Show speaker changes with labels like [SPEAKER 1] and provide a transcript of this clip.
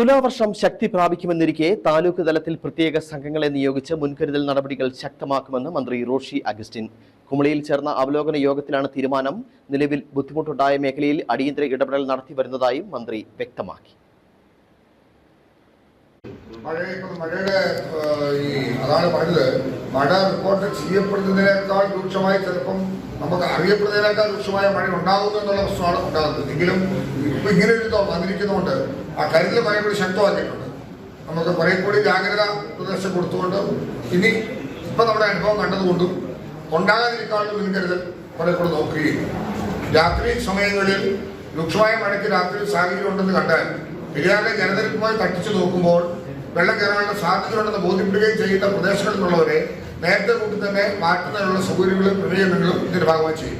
[SPEAKER 1] തുലാവർഷം ശക്തി പ്രാപിക്കുമെന്നിരിക്കെ താലൂക്ക് തലത്തിൽ പ്രത്യേക സംഘങ്ങളെ നിയോഗിച്ച് മുൻകരുതൽ നടപടികൾ ശക്തമാക്കുമെന്ന് മന്ത്രി റോഷി അഗസ്റ്റിൻ. കുമളിയിൽ ചേർന്ന അവലോകന യോഗത്തിലാണ് തീരുമാനം. നിലവിൽ ബുദ്ധിമുട്ടുണ്ടായ മേഖലയിൽ അടിയന്തര ഇടപെടൽ നടത്തി വരുന്നതായും മന്ത്രി വ്യക്തമാക്കി.
[SPEAKER 2] മഴ റിപ്പോർട്ട് ചെയ്യപ്പെടുന്നതിനേക്കാൾ രൂക്ഷമായി ചിലപ്പം നമുക്ക് അറിയപ്പെടുന്നതിനേക്കാൾ രൂക്ഷമായ മഴ ഉണ്ടാകുന്നു എന്നുള്ള പ്രശ്നമാണ് ഉണ്ടാകുന്നത്. എങ്കിലും ഇപ്പൊ ഇങ്ങനെ ഒരു വന്നിരിക്കുന്നതുകൊണ്ട് ആ കരുതൽ മഴ കൂടി ശക്തമാക്കിയിട്ടുണ്ട്. നമുക്ക് കുറെ കൂടി ജാഗ്രത നിർദ്ദേശം കൊടുത്തുകൊണ്ട് ഇനി ഇപ്പൊ നമ്മുടെ അനുഭവം കണ്ടതുകൊണ്ടും ഉണ്ടാകാതിരിക്കാനുള്ള മുൻകരുതൽ കുറെ കൂടെ നോക്കുകയും രാത്രി സമയങ്ങളിൽ രൂക്ഷമായ മഴയ്ക്ക് രാത്രി സാഹചര്യം ഉണ്ടെന്ന് കണ്ടാൽ പെരിയാറിലെ ജനതരുമായി തട്ടിച്ചു നോക്കുമ്പോൾ വെള്ളം കയറാനുള്ള സാധ്യതയുണ്ടെന്ന് ബോധ്യപ്പെടുകയും ചെയ്യുന്ന പ്രദേശങ്ങളിൽ നിന്നുള്ളവരെ നേരത്തെ കൂട്ടി തന്നെ മാറ്റുന്നതിനുള്ള സൗകര്യങ്ങളും ക്രമീകരണങ്ങളും ഇതിന്റെ ഭാഗമായി ചെയ്യും